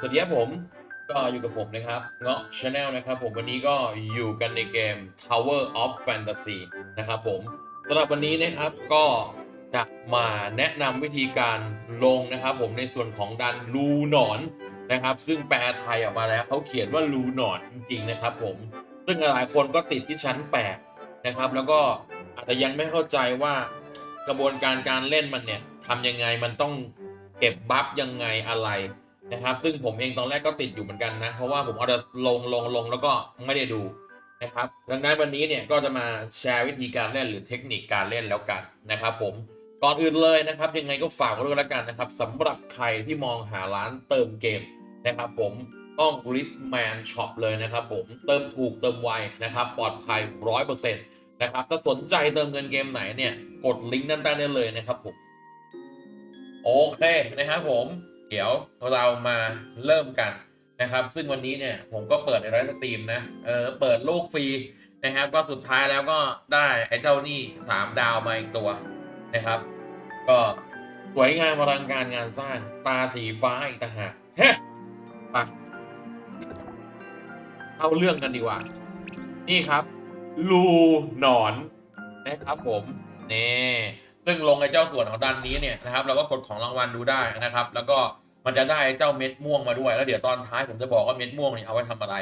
สวัสดีครับผม ก็อยู่กับผมนะครับ เงาะชาแนลนะครับผมวันนี้ก็อยู่กันในเกม Tower of Fantasy นะครับผมสำหรับวันนี้นะครับก็จะมาแนะนำวิธีการลงนะครับผมในส่วนของดันรูหนอนนะครับ ซึ่งแปลไทยออกมาแล้วเขาเขียนว่ารูหนอนจริงๆนะครับผมซึ่งหลายคนก็ติดที่ชั้น8นะครับ แล้วก็อาจจะยังไม่เข้าใจว่ากระบวนการการเล่นมันเนี่ยทำยังไงมันต้องเก็บบัฟยังไงอะไร นะครับ ซึ่งผมเองตอนแรกก็ติดอยู่เหมือนกันนะ เพราะว่าผมเอาแต่ลงลงลงแล้วก็ไม่ได้ดูนะครับ ดังนั้นวันนี้เนี่ยก็จะมาแชร์วิธีการเล่นหรือเทคนิคการเล่นแล้วกันนะครับ ผมก่อนอื่นเลยนะครับ ยังไงก็ฝากไว้ด้วยแล้วกันนะครับสำหรับใครที่มองหาร้านเติมเกมนะครับ ผมต้อง r i s m a n Shop เลยนะครับ ผมเติมถูกเติมไวนะครับปลอดภัย 100%นะครับถ้าสนใจเติมเงินเกมไหนเนี่ย กดลิงก์ด้านใต้ได้เลยนะครับผม โอเคนะครับผม เดี๋ยวเรามาเริ่มกันนะครับ ซึ่งวันนี้เนี่ยผมก็เปิดในไลฟ์สตรีมนะ เออ เปิดโลกฟรีนะครับ ก็สุดท้ายแล้วก็ได้ไอ้เจ้านี่สามดาวมาอีกตัวนะครับ ก็สวยงามอลังการงานสร้างตาสีฟ้าอีกต่างหากเฮ้ปะเอาเรื่องกันดีกว่า นี่ครับรูหนอนนะครับผม นี่ ซึ่งลงไอ้เจ้าส่วนของดันนี้เนี่ยนะครับเราก็กดของรางวัลดูได้นะครับ แล้วก็มันจะได้เจ้าเม็ดม่วงมาด้วย แล้วเดี๋ยวตอนท้ายผมจะบอกว่าเม็ดม่วงเนี่ยเอาไว้ทำอะไร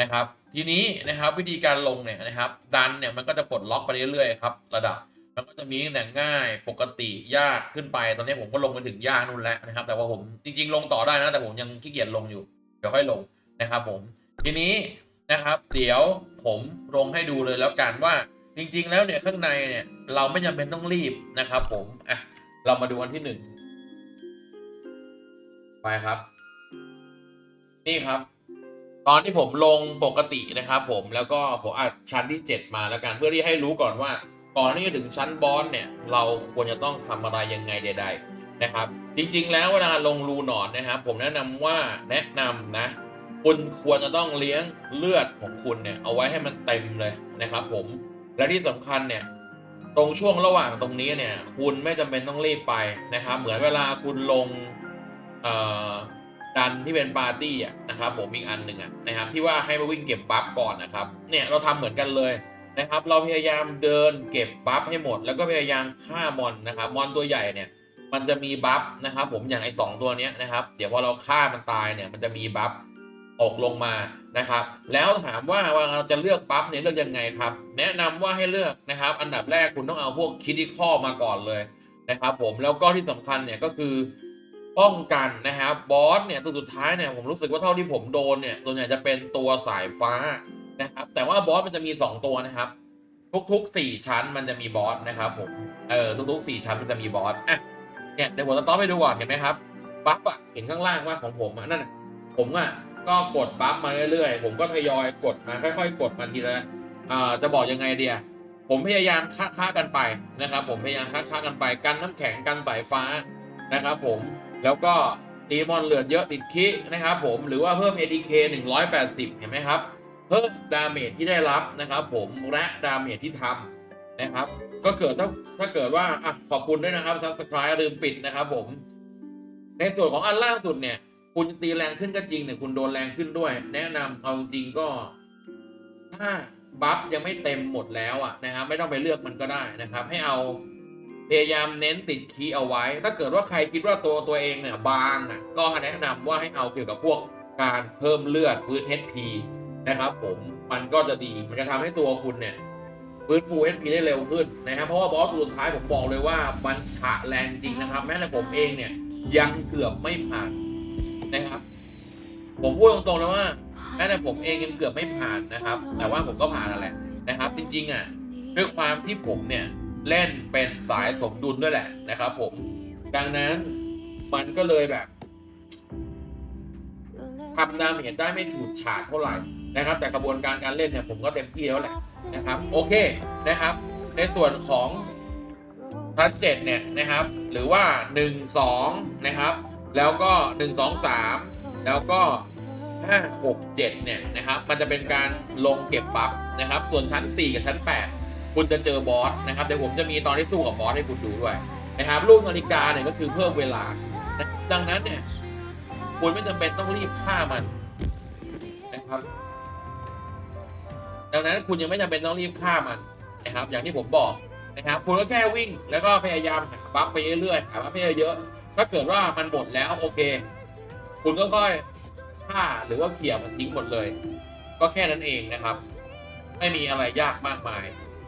นะครับ ทีนี้นะครับวิธีการลงเนี่ยนะครับดันเนี่ยมันก็จะปลดล็อกไปเรื่อยๆครับระดับมันก็จะมีตั้งแต่ง่ายปกติยากขึ้นไป ตอนนี้ผมก็ลงไปถึงยากนู่นแล้วนะครับ แต่ว่าผมจริง ๆ ลงต่อได้นะแต่ผมยังขี้เกียจลงอยู่เดี๋ยวค่อยลงนะครับ ผมทีนี้นะครับ เดี๋ยวผมลงให้ดูเลยแล้วกันว่า จริง ๆ แล้วเนี่ยข้างในเนี่ย เราไม่จำเป็นต้องรีบนะครับผมอะเรามาดูอันที่หนึ่งไปครับ นี่ครับ ตอนที่ผมลงปกตินะครับผมแล้วก็ผมอัดชั้นที่ 7 มาแล้วกันเพื่อที่ให้รู้ก่อนว่า ก่อนที่จะถึงชั้นบอสเนี่ย เราควรจะต้องทำอะไรยังไงใด ๆ นะครับ จริง ๆ แล้วเวลาลงรูหนอนนะครับ ผมแนะนำว่าแนะนำนะคุณควรจะต้องเลี้ยงเลือดของคุณเนี่ยเอาไว้ให้มันเต็มเลยนะครับ ผม และที่สำคัญเนี่ยตรงช่วงระหว่างตรงนี้เนี่ย คุณไม่จำเป็นต้องรีบไปนะครับ เหมือนเวลาคุณลงดันที่เป็นปาร์ตี้อะนะครับผมอีกอันหนึ่งอะนะครับ ที่ว่าให้มาวิ่งเก็บบัฟก่อนนะครับ เนี่ยเราทำเหมือนกันเลยนะครับ เราพยายามเดินเก็บบัฟให้หมด แล้วก็พยายามฆ่ามอนนะครับมอนตัวใหญ่เนี่ย มันจะมีบัฟนะครับ ผมอย่างไอ้สองตัวเนี้ยนะครับ เดี๋ยวพอเราฆ่ามันตายเนี่ยมันจะมีบัฟ ตกลงมานะครับ แล้วถามว่าเราจะเลือกปั๊บเนี่ยเลือกยังไงครับ แนะนำว่าให้เลือกนะครับ อันดับแรกคุณต้องเอาพวกคิด i ข้อมาก่อนเลยนะครับผมแล้วก็ที่สำคัญเนี่ยก็คือป้องกันนะครับบอสเนี่ยตัวสุดท้ายเนี่ยผมรู้สึกว่าเท่าที่ผมโดนเนี่ยส่วนใหญ่จะเป็นตัวสายฟ้านะครับ แต่ว่าบอสมันจะมี 2 ตัวนะครับ ทุกๆ 4 ชั้นมันจะมีบอสนะครับผมเออทุกๆ 4 ชั้นมันจะมีบอสอะเนี่ยเดี๋ยวผมจะต้อไปดูก่อนเห็นไหมครับบัฟอะเห็นข้างล่างว่าของผมอะนั่นผมอะ ก็กดบัฟมาเรื่อยๆ ผมก็ทยอยกดมาค่อยๆ กดมาทีละอ่าจะบอกยังไงเดียผมพยายามค้าค้ากันไปนะครับ ผมพยายามค้าค้ากันไปกันน้ำแข็งกันสายฟ้านะครับ ผมแล้วก็ตีมอนเหลือเยอะติดคินะครับ ผมหรือว่าเพิ่ม ADK 180 เห็นไหมครับ เพิ่มดาเมจที่ได้รับนะครับ ผมและดาเมจที่ทำนะครับ ก็เกิดถ้าถ้าเกิดว่าอะขอบคุณด้วยนะครับ subscribe ลืมปิดนะครับ ผม ในส่วนของอันล่างสุดเนี่ย คุณตีแรงขึ้นก็จริงเนี่ยคุณโดนแรงขึ้นด้วย แนะนำเอาจริงก็ ถ้าบัฟยังไม่เต็มหมดแล้วอะนะครับไม่ต้องไปเลือกมันก็ได้นะครับ ให้เอาพยายามเน้นติดคีย์เอาไว้ ถ้าเกิดว่าใครคิดว่าตัวตัวเองเนี่ยบางอะก็แนะนำว่าให้เอาเกี่ยวกับพวกการเพิ่มเลือดฟื้น HP นะครับผมมันก็จะดีมันจะทำให้ตัวคุณเนี่ยฟื้นฟู HP ได้เร็วขึ้นนะครับเพราะว่าบอสสุดท้ายผมบอกเลยว่ามันฉะแรงจริงนะครับ แม้แต่ผมเองเนี่ยยังเกือบไม่ผ่าน นะครับ ผมพูดตรงๆเลยว่าแม้แต่ผมเองยังเกือบไม่ผ่านนะครับ แต่ว่าผมก็ผ่านนั่นแหละนะครับ จริงๆอะด้วยความที่ผมเนี่ยเล่นเป็นสายสมดุลด้วยแหละนะครับ ผมดังนั้นมันก็เลยแบบทำดาเมจได้ไม่ฉูดฉาดเท่าไหร่นะครับ แต่กระบวนการการเล่นเนี่ยผมก็เต็มที่แล้วแหละนะครับ โอเคนะครับ ในส่วนของทัชเจ็ดเนี่ยนะครับ หรือว่าหนึ่งสองนะครับ แล้วก็ 1 2 3 แล้วก็ 5 6 7 เนี่ยนะครับ มันจะเป็นการลงเก็บบัฟนะครับ ส่วนชั้น 4 กับชั้น 8 คุณจะเจอบอสนะครับเดี๋ยวผมจะมีตอนที่สู้กับบอสให้คุณดูด้วยนะครับรูปนาฬิกาเนี่ยก็คือเพิ่มเวลา ดังนั้นเนี่ยคุณไม่จำเป็นต้องรีบฆ่ามันนะครับ ดังนั้นคุณยังไม่จำเป็นต้องรีบฆ่ามันนะครับ อย่างที่ผมบอกนะครับ คุณก็แค่วิ่งแล้วก็พยายามหาบัฟไปเรื่อยๆหาบัฟไปเยอะๆ ถ้าเกิดว่ามันหมดแล้วโอเค คุณก็ค่อยฆ่าหรือว่าเขี่ยมันทิ้งหมดเลย ก็แค่นั้นเองนะครับ ไม่มีอะไรยากมากมาย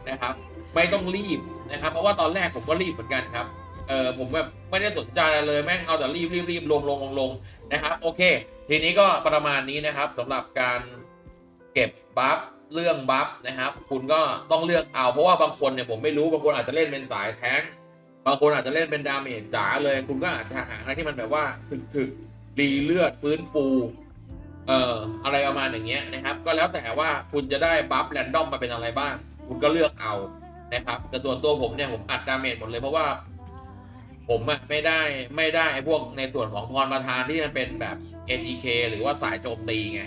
นะครับ ไม่ต้องรีบนะครับ เพราะว่าตอนแรกผมก็รีบเหมือนกันครับเออผมแบบไม่ได้สนใจอะไรเลยแม่งเอาแต่รีบรีบรีบลงลงลงลงนะครับ โอเค ทีนี้ก็ประมาณนี้นะครับสำหรับการเก็บบัฟเรื่องบัฟนะครับ คุณก็ต้องเลือกเอาเพราะว่าบางคนเนี่ยผมไม่รู้บางคนอาจจะเล่นเป็นสายแท้ง บางคนอาจจะเล่นเป็นดาเมจจ๋าเลย คุณก็อาจจะหาอะไรที่มันแบบว่าถึกถึกรีเลือดฟื้นฟูเอ่ออะไรประมาณอย่างเงี้ยนะครับ ก็แล้วแต่ว่าคุณจะได้บัฟแรนดอมมาเป็นอะไรบ้าง คุณก็เลือกเอานะครับ แต่ส่วนตัวผมเนี่ยผมอัดดาเมจหมดเลยเพราะว่า ผมอะไม่ได้ไม่ได้ไอ้พวกในส่วนของพรประธานที่มันเป็นแบบ ATK หรือว่าสายโจมตีไง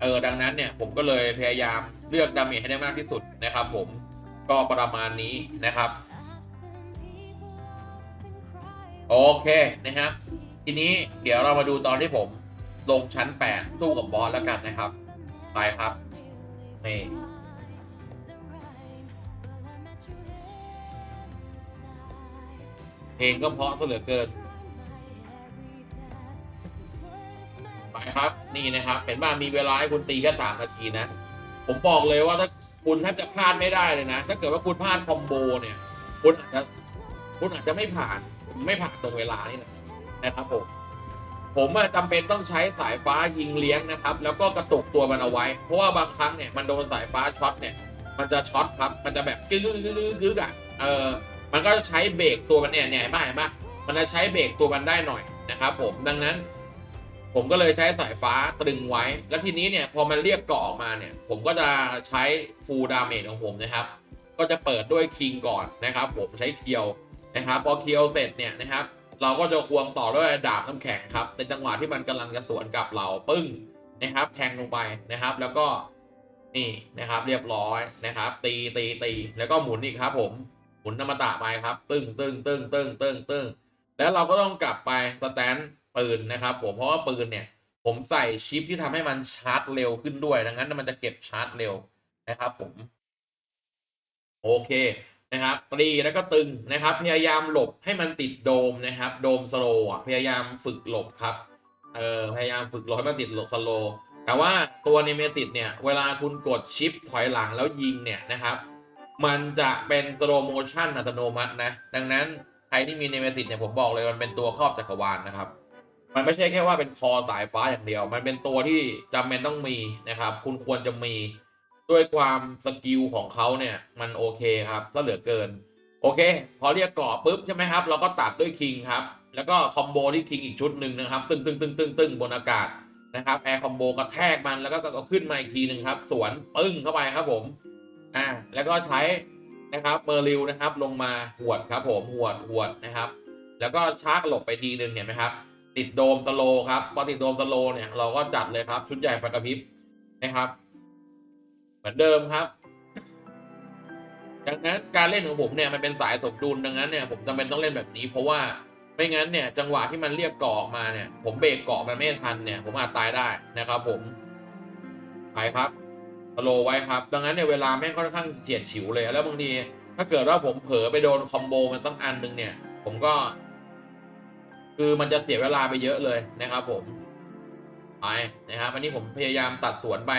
เออดังนั้นเนี่ยผมก็เลยพยายามเลือกดาเมจให้ได้มากที่สุดนะครับ ผมก็ประมาณนี้นะครับ โอเคนะครับ ทีนี้เดี๋ยวเรามาดูตอนที่ผมลงชั้น8สู้กับบอสแล้วกันนะครับ ไปครับนี่เพลงก็เพราะเหลือเกิน ไปครับ นี่นะครับ เห็นว่ามีเวลาให้คุณตีแค่สามนาทีนะ ผมบอกเลยว่าถ้าคุณแทบจะพลาดไม่ได้เลยนะ ถ้าเกิดว่าคุณพลาดคอมโบเนี่ย คุณอาจจะคุณอาจจะไม่ผ่าน ไม่ผ่านตรงเวลานี่นะนะครับผมผมอะจำเป็นต้องใช้สายฟ้ายิงเลี้ยงนะครับ แล้วก็กระตุกตัวมันเอาไว้ เพราะว่าบางครั้งเนี่ยมันโดนสายฟ้าช็อตเนี่ยมันจะช็อตครับมันจะแบบกึ๊กกึ๊กกึ๊กกึ๊กกึ๊กอะเออมันก็ใช้เบรกตัวมันเนี่ยเนี่ยเห็นปะเห็นปะมันจะใช้เบรกตัวมันได้หน่อยนะครับ ผมดังนั้น ผมก็เลยใช้สายฟ้าตรึงไว้ แล้วทีนี้เนี่ยพอมันเรียกเกาะออกมาเนี่ย ผมก็จะใช้ฟูลดาเมจของผมนะครับ ก็จะเปิดด้วยคิงก่อนนะครับ ผมใช้เคียว นะครับพอเคียวเสร็จเนี่ยนะครับ เราก็จะควงต่อด้วยดาบน้ำแข็งครับในจังหวะที่มันกำลังจะสวนกับเราปึ้งนะครับแทงลงไปนะครับ แล้วก็นี่นะครับ เรียบร้อยนะครับ ตีตีตีแล้วก็หมุนอีกครับ ผมหมุนนามตะไปครับตึ้งตึ้งตึ้งตึ้งตึ้งตึ้งแล้วเราก็ต้องกลับไปสแตนปืนนะครับ ผมเพราะว่าปืนเนี่ย ผมใส่ชิปที่ทำให้มันชาร์จเร็วขึ้นด้วยดังนั้นมันจะเก็บชาร์จเร็วนะครับ ผม โอเค นะครับตรีแล้วก็ตึงนะครับ พยายามหลบให้มันติดโดมนะครับ โดมสโลว์พยายามฝึกหลบครับเออพยายามฝึกหลบให้มันติดหลบสโลว์แต่ว่าตัวเนเมซิสเนี่ย เวลาคุณกดชิปถอยหลังแล้วยิงเนี่ยนะครับ มันจะเป็นสโลโมชันอัตโนมัตินะ ดังนั้นใครที่มีเนเมซิสเนี่ยผมบอกเลยมันเป็นตัวครอบจักรวาลนะครับ มันไม่ใช่แค่ว่าเป็นคอสายฟ้าอย่างเดียว มันเป็นตัวที่จำเป็นต้องมีนะครับ คุณควรจะมี ด้วยความสกิลของเขาเนี่ยมันโอเคครับก็เหลือเกิน โอเค พอเรียกเกราะปุ๊บใช่ไหมครับ เราก็ตัดด้วยคิงครับ แล้วก็คอมโบที่คิงอีกชุดหนึ่งนะครับ ตึงตึงตึงตึงตึงบนอากาศนะครับแอร์คอมโบกระแทกมันแล้วก็ก็ขึ้นมาอีกทีหนึ่งครับ สวนปึ้งเข้าไปครับผมอ่าแล้วก็ใช้นะครับเมอร์ริวนะครับลงมาหวดครับผมหวดหวดนะครับ แล้วก็ชาร์กหลบไปทีหนึ่งเห็นไหมครับ ติดโดมสโลครับพอติดโดมสโลเนี่ยเราก็จัดเลยครับชุดใหญ่ไฟกระพริบนะครับ เหมือนเดิมครับ ดังนั้นการเล่นของผมเนี่ยมันเป็นสายสมดุลดังนั้นเนี่ยผมจำเป็นต้องเล่นแบบนี้ เพราะว่าไม่งั้นเนี่ยจังหวะที่มันเรียกเกาะออกมาเนี่ย ผมเบรกเกาะมันไม่ทันเนี่ย ผมอาจตายได้นะครับ ผมไปครับสโลไว้ครับ ดังนั้นเนี่ยเวลาแม่งค่อนข้างเฉียดฉิวเลยแล้วบางทีถ้าเกิดว่าผมเผลอไปโดนคอมโบมันสักอันหนึ่งเนี่ย ผมก็ คือมันจะเสียเวลาไปเยอะเลยนะครับ ผมไปนะครับอันนี้ผมพยายามตัดสวนไป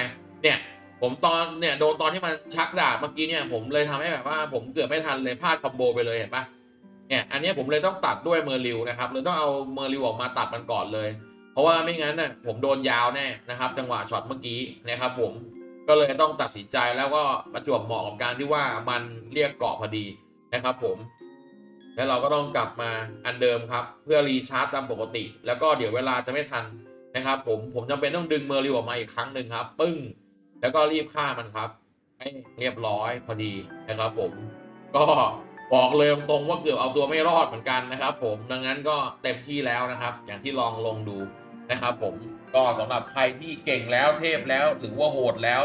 เนี่ย ผมตอนเนี่ยโดนตอนที่มันชักดาบเมื่อกี้เนี่ยผมเลยทำให้แบบว่าผมเกือบไม่ทันเลยพลาดคอมโบไปเลยเห็นปะเนี่ยอันนี้ผมเลยต้องตัดด้วยเมอร์ริวนะครับเลยต้องเอาเมอร์ริวออกมาตัดมันก่อนเลย เพราะว่าไม่งั้นน่ะผมโดนยาวแน่นะครับ จังหวะช็อตเมื่อกี้นะครับ ผมก็เลยต้องตัดสินใจแล้วก็ประจวบเหมาะกับการที่ว่ามันเรียกเกาะพอดีนะครับ ผม แล้วเราก็ต้องกลับมาอันเดิมครับ เพื่อรีชาร์จตามปกติ แล้วก็เดี๋ยวเวลาจะไม่ทันนะครับ ผมผมจำเป็นต้องดึงเมอร์ริวออกมาอีกครั้งหนึ่งครับ ปึ้ง แล้วก็รีบฆ่ามันครับ ให้เรียบร้อยพอดีนะครับ ผม ก็บอกเลยตรงๆว่าเกือบเอาตัวไม่รอดเหมือนกันนะครับ ผมดังนั้นก็เต็มที่แล้วนะครับ อย่างที่ลองลงดูนะครับ ผมก็สำหรับใครที่เก่งแล้วเทพแล้วหรือว่าโหดแล้ว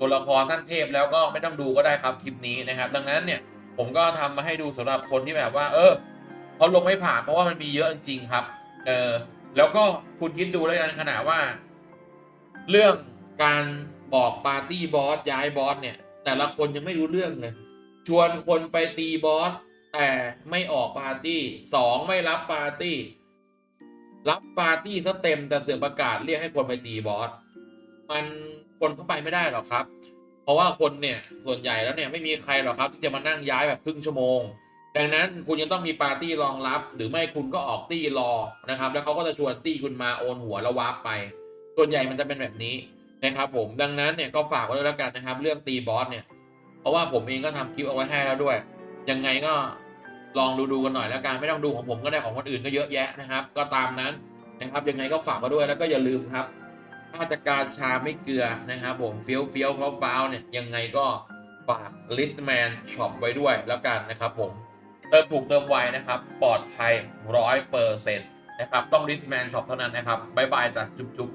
ตัวละครท่านเทพแล้วก็ไม่ต้องดูก็ได้ครับคลิปนี้นะครับ ดังนั้นเนี่ยผมก็ทำมาให้ดูสำหรับคนที่แบบว่า เออเขาลงไม่ผ่านเพราะว่ามันมีเยอะจริงครับ เออแล้วก็คุณคิดดูแล้วกันขนาดว่า เรื่องการ บอกปาร์ตี้บอสย้ายบอสเนี่ย แต่ละคนยังไม่รู้เรื่องเลยชวนคนไปตีบอสแต่ไม่ออกปาร์ตี้สองไม่รับปาร์ตี้ รับปาร์ตี้ซะเต็มแต่เสือประกาศเรียกให้คนไปตีบอสมันคนเข้าไปไม่ได้หรอกครับ เพราะว่าคนเนี่ยส่วนใหญ่แล้วเนี่ยไม่มีใครหรอกครับ ที่จะมานั่งย้ายแบบครึ่งชั่วโมง ดังนั้นคุณยังต้องมีปาร์ตี้รองรับ หรือไม่คุณก็ออกตี้รอนะครับ แล้วเขาก็จะชวนตี้คุณมาโอนหัวแล้ววาร์ปไป ส่วนใหญ่มันจะเป็นแบบนี้ นะครับผมดังนั้นเนี่ยก็ฝากไว้ด้วยแล้วกันนะครับ เรื่องตีบอสเนี่ย เพราะว่าผมเองก็ทำคลิปเอาไว้ให้แล้วด้วย ยังไงก็ลองดูดูกันหน่อยแล้วกันไม่ต้องดูของผมก็ได้ของคนอื่นก็เยอะแยะนะครับ ก็ตามนั้นนะครับยังไงก็ฝากมาด้วยแล้วก็อย่าลืมครับมาตรการชาไม่เกลือนะครับผมเฟี้ยวเฟี้ยวฟ้าวฟ้าวเนี่ยยังไงก็ฝาก Listman Shop ไว้ด้วยแล้วกันนะครับผมเติมถูกเติมไวนะครับปลอดภัยร้อยเปอร์เซ็นต์นะครับต้อง Listman Shop เท่านั้นนะครับบายบายจ้ะจุ๊บจุ๊บ